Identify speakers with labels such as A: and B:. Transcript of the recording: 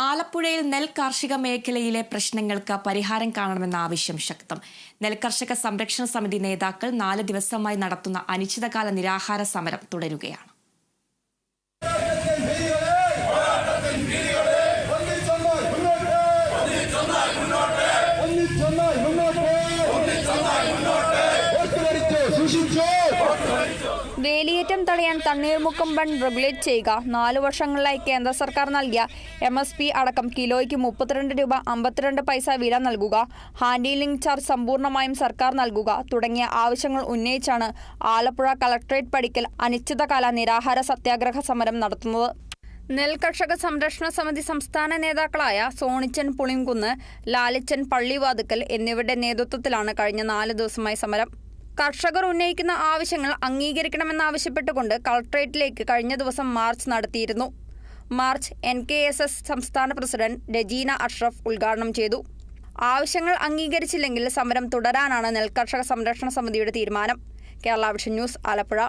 A: ആലപ്പുഴയിൽ നെൽ കാർഷിക മേഖലയിലെ പ്രശ്നങ്ങൾക്ക് പരിഹാരം കാണണമെന്ന ആവശ്യം ശക്തം. നെൽകർഷക സംരക്ഷണ സമിതി നേതാക്കൾ നാല് ദിവസമായി നടത്തുന്ന അനിശ്ചിതകാല നിരാഹാര സമരം തുടരുകയാണ്.
B: വേലിയേറ്റം തടയാൻ തണ്ണീർമുക്കം ബൺ റെഗുലേറ്റ് ചെയ്യുക. നാലു വർഷങ്ങളിലായി കേന്ദ്ര സർക്കാർ നൽകിയ എം എസ് പി അടക്കം കിലോയ്ക്ക് മുപ്പത്തിരണ്ട് രൂപ അമ്പത്തിരണ്ട് പൈസ വില നൽകുക. ഹാൻഡിലിംഗ് ചാർജ് സമ്പൂർണമായും സർക്കാർ നൽകുക. തുടങ്ങിയ ആവശ്യങ്ങൾ ഉന്നയിച്ചാണ് ആലപ്പുഴ കളക്ടറേറ്റ് പടിക്കൽ അനിശ്ചിതകാല നിരാഹാര സത്യാഗ്രഹ സമരം നടത്തുന്നത്. നെൽകർഷക സംരക്ഷണ സമിതി സംസ്ഥാന നേതാക്കളായ സോണിച്ചൻ പുളിങ്കുന്ന് ലാലിച്ചൻ പള്ളിവാതുക്കൽ എന്നിവരുടെ നേതൃത്വത്തിലാണ് കഴിഞ്ഞ നാല് ദിവസമായി സമരം. കർഷകർ ഉന്നയിക്കുന്ന ആവശ്യങ്ങൾ അംഗീകരിക്കണമെന്നാവശ്യപ്പെട്ടുകൊണ്ട് കളക്ട്രേറ്റിലേക്ക് കഴിഞ്ഞ ദിവസം മാർച്ച് നടത്തിയിരുന്നു. March N K S S സംസ്ഥാന പ്രസിഡന്റ് രജീന അഷ്റഫ് ഉദ്ഘാടനം ചെയ്തു. ആവശ്യങ്ങൾ അംഗീകരിച്ചില്ലെങ്കിൽ സമരം തുടരാനാണ് നെൽകർഷക സംരക്ഷണ സമിതിയുടെ തീരുമാനം. Kerala vision news Alappuzha.